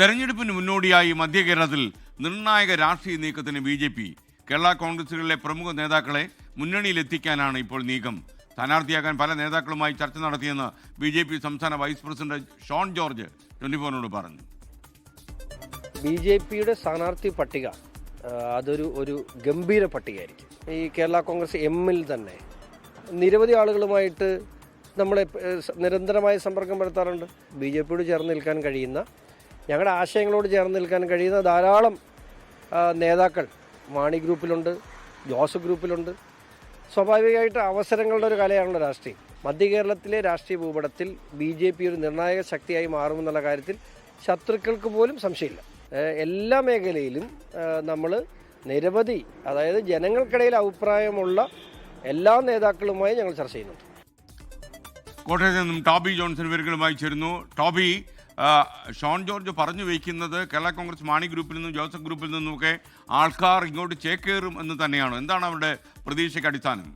തെരഞ്ഞെടുപ്പിന് മുന്നോടിയായി മധ്യ കേരളത്തിൽ നിർണായക രാഷ്ട്രീയ നീക്കത്തിന് ബി ജെ പി കേരള കോൺഗ്രസുകളിലെ പ്രമുഖ നേതാക്കളെ മുന്നണിയിലെത്തിക്കാനാണ് ഇപ്പോൾ നീക്കം. സ്ഥാനാർത്ഥിയാക്കാൻ പല നേതാക്കളുമായി ചർച്ച നടത്തിയെന്ന് ബി ജെ പി സംസ്ഥാന vice president Shone George twenty ഫോറിനോട് പറഞ്ഞു. ബി ജെ പിയുടെ സ്ഥാനാർത്ഥി പട്ടിക അതൊരു ഒരു ഗംഭീര പട്ടികയായിരിക്കും. ഈ കേരള കോൺഗ്രസ് എമ്മിൽ തന്നെ നിരവധി ആളുകളുമായിട്ട് നമ്മളെ നിരന്തരമായ സമ്പർക്കം പുലർത്താറുണ്ട് ബി ജെ പിയോട് ചേർന്ന് നിൽക്കാൻ കഴിയുന്ന ഞങ്ങളുടെ ആശയങ്ങളോട് ചേർന്ന് നിൽക്കാൻ കഴിയുന്ന ധാരാളം നേതാക്കൾ മാണി ഗ്രൂപ്പിലുണ്ട് ജോസഫ് ഗ്രൂപ്പിലുണ്ട്. സ്വാഭാവികമായിട്ട് അവസരങ്ങളുടെ ഒരു കലയാണല്ലോ രാഷ്ട്രീയം. മധ്യ കേരളത്തിലെ രാഷ്ട്രീയ ഭൂപടത്തിൽ ബി ജെ പി ഒരു നിർണായക ശക്തിയായി മാറുമെന്നുള്ള കാര്യത്തിൽ ശത്രുക്കൾക്ക് പോലും സംശയമില്ല. എല്ലാ മേഖലയിലും നമ്മൾ നിരവധി അതായത് ജനങ്ങൾക്കിടയിൽ അഭിപ്രായമുള്ള എല്ലാ നേതാക്കളുമായി ഞങ്ങൾ ചർച്ച ചെയ്യുന്നുണ്ട്. കോട്ടയത്ത് നിന്നും ടോബി ജോൺസൺ ഇവരുകളുമായി ചേരുന്നു. ടോബി ഷോൺ ജോർജ് പറഞ്ഞു വയ്ക്കുന്നത് കേരള കോൺഗ്രസ് മാണി ഗ്രൂപ്പിൽ നിന്നും ജോസഫ് ഗ്രൂപ്പിൽ നിന്നുമൊക്കെ ആൾക്കാർ ഇങ്ങോട്ട് ചേക്കേറും എന്ന് തന്നെയാണ്. എന്താണ് അവരുടെ പ്രതീക്ഷയ്ക്ക് അടിസ്ഥാനം?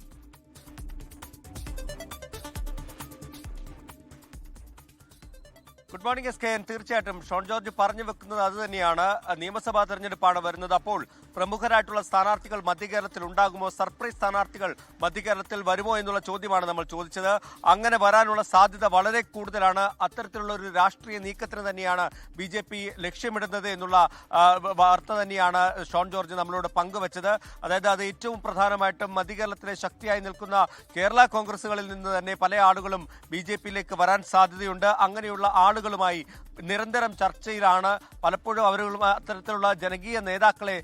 Good morning S K N തീർച്ചയായിട്ടും ഷോൺ ജോർജ് പറഞ്ഞു വെക്കുന്നത് അത് തന്നെയാണ്. നിയമസഭാ തെരഞ്ഞെടുപ്പാണ് വരുന്നത് അപ്പോൾ പ്രമുഖരായിട്ടുള്ള സ്ഥാനാർത്ഥികൾ മധ്യകേരളത്തിൽ ഉണ്ടാകുമോ? സർപ്രൈസ് സ്ഥാനാർത്ഥികൾ മധ്യകേരളത്തിൽ വരുമോ എന്നുള്ള ചോദ്യമാണ് നമ്മൾ ചോദിച്ചത്. അങ്ങനെ വരാനുള്ള സാധ്യത വളരെ കൂടുതലാണ്. അത്തരത്തിലുള്ള ഒരു രാഷ്ട്രീയ നീക്കത്തിന് തന്നെയാണ് ബി ജെ പി ലക്ഷ്യമിടുന്നത് എന്നുള്ള വാർത്ത തന്നെയാണ് ഷോൺ ജോർജ് നമ്മളോട് പങ്കുവച്ചത്. അതായത് അത് ഏറ്റവും പ്രധാനമായിട്ടും മധ്യകേരളത്തിലെ ശക്തിയായി നിൽക്കുന്ന കേരള കോൺഗ്രസുകളിൽ നിന്ന് തന്നെ പല ആളുകളും ബി ജെ പിയിലേക്ക് വരാൻ സാധ്യതയുണ്ട്. അങ്ങനെയുള്ള ആളുകളുമായി നിരന്തരം ചർച്ചയിലാണ്. പലപ്പോഴും അവരുകൾ അത്തരത്തിലുള്ള ജനകീയ നേതാക്കളെ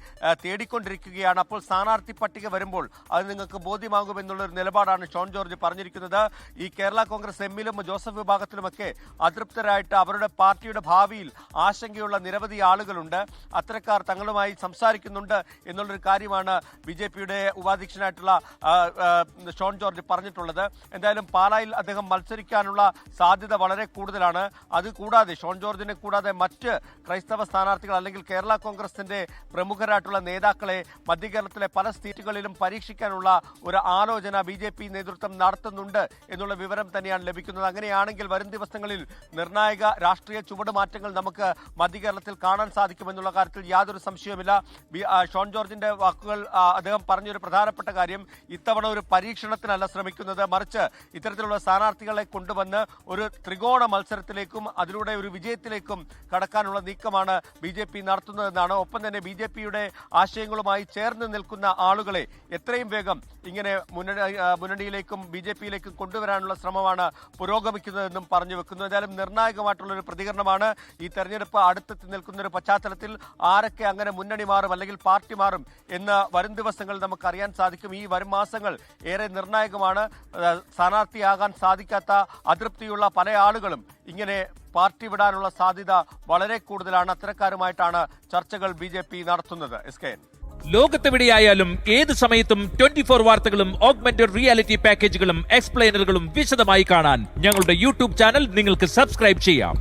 തേടിക്കൊണ്ടിരിക്കുകയാണ്. അപ്പോൾ സ്ഥാനാർത്ഥി പട്ടിക വരുമ്പോൾ അത് നിങ്ങൾക്ക് ബോധ്യമാകുമെന്നുള്ള ഒരു നിലപാടാണ് ഷോൺ ജോർജ് പറഞ്ഞിരിക്കുന്നത്. ഈ കേരള കോൺഗ്രസ് എമ്മിലും ജോസഫ് വിഭാഗത്തിലുമൊക്കെ അതൃപ്തരായിട്ട് അവരുടെ പാർട്ടിയുടെ ഭാവിയിൽ ആശങ്കയുള്ള നിരവധി ആളുകളുണ്ട്. അത്തരക്കാർ തങ്ങളുമായി സംസാരിക്കുന്നുണ്ട് എന്നുള്ളൊരു കാര്യമാണ് ബി ജെ പിയുടെ ഉപാധ്യക്ഷനായിട്ടുള്ള ഷോൺ ജോർജ് പറഞ്ഞിട്ടുള്ളത്. എന്തായാലും പാലായിൽ അദ്ദേഹം മത്സരിക്കാനുള്ള സാധ്യത വളരെ കൂടുതലാണ്. അത് കൂടാതെ ഷോൺ ജോർജിനെ കൂടാതെ മറ്റ് ക്രൈസ്തവ സ്ഥാനാർത്ഥികൾ അല്ലെങ്കിൽ കേരള കോൺഗ്രസിന്റെ പ്രമുഖരായിട്ടുള്ള നേതാക്കളെ മധ്യകേരളത്തിലെ പല സീറ്റുകളിലും പരീക്ഷിക്കാനുള്ള ഒരു ആലോചന ബി ജെ പി നേതൃത്വം നടത്തുന്നുണ്ട് എന്നുള്ള വിവരം തന്നെയാണ് ലഭിക്കുന്നത്. അങ്ങനെയാണെങ്കിൽ വരും ദിവസങ്ങളിൽ നിർണായക രാഷ്ട്രീയ ചുവടുമാറ്റങ്ങൾ നമുക്ക് മധ്യകേരളത്തിൽ കാണാൻ സാധിക്കുമെന്നുള്ള കാര്യത്തിൽ യാതൊരു സംശയവുമില്ല. ഷോൺ ജോർജിന്റെ വാക്കുകൾ അദ്ദേഹം പറഞ്ഞൊരു പ്രധാനപ്പെട്ട കാര്യം ഇത്തവണ ഒരു പരീക്ഷണത്തിനല്ല ശ്രമിക്കുന്നത്. മറിച്ച് ഇത്തരത്തിലുള്ള സ്ഥാനാർത്ഥികളെ കൊണ്ടുവന്ന് ഒരു ത്രികോണ മത്സരത്തിലേക്കും അതിലൂടെ ഒരു വിജയത്തിലേക്കും കടക്കാനുള്ള നീക്കമാണ് ബി ജെ പി നടത്തുന്നതെന്നാണ്. ഒപ്പം തന്നെ ബി ജെ പിയുടെ ആശയങ്ങളുമായി ചേർന്ന് നിൽക്കുന്ന ആളുകളെ എത്രയും വേഗം ഇങ്ങനെ മുന്നണി മുന്നണിയിലേക്കും ബി ജെ പിയിലേക്കും കൊണ്ടുവരാനുള്ള ശ്രമമാണ് പുരോഗമിക്കുന്നതെന്നും പറഞ്ഞു വെക്കുന്നു. എന്തായാലും നിർണായകമായിട്ടുള്ള ഒരു പ്രതികരണമാണ് ഈ തെരഞ്ഞെടുപ്പ് അടുത്തെത്തി നിൽക്കുന്ന ഒരു പശ്ചാത്തലത്തിൽ ആരൊക്കെ അങ്ങനെ മുന്നണി മാറും അല്ലെങ്കിൽ പാർട്ടി മാറും എന്ന് വരും ദിവസങ്ങൾ നമുക്ക് അറിയാൻ സാധിക്കും. ഈ വരും മാസങ്ങൾ ഏറെ നിർണായകമാണ്. സ്ഥാനാർത്ഥിയാകാൻ സാധിക്കാത്ത അതൃപ്തിയുള്ള പല ആളുകളും ഇങ്ങനെ പാർട്ടി വിടാനുള്ള സാധ്യത വളരെ കൂടുതലാണ്. അത്തരക്കാരുമായിട്ടാണ് ചർച്ചകൾ ബി നടത്തുന്നത്. എസ് കെ ലോകത്തെവിടെയായാലും ഏത് സമയത്തും ട്വന്റി ഫോർ വാർത്തകളും ഓഗ്മെന്റഡ് റിയാലിറ്റി പാക്കേജുകളും എക്സ്പ്ലെയിനറുകളും വിശദമായി കാണാൻ ഞങ്ങളുടെ യൂട്യൂബ് ചാനൽ നിങ്ങൾക്ക് സബ്സ്ക്രൈബ് ചെയ്യാം.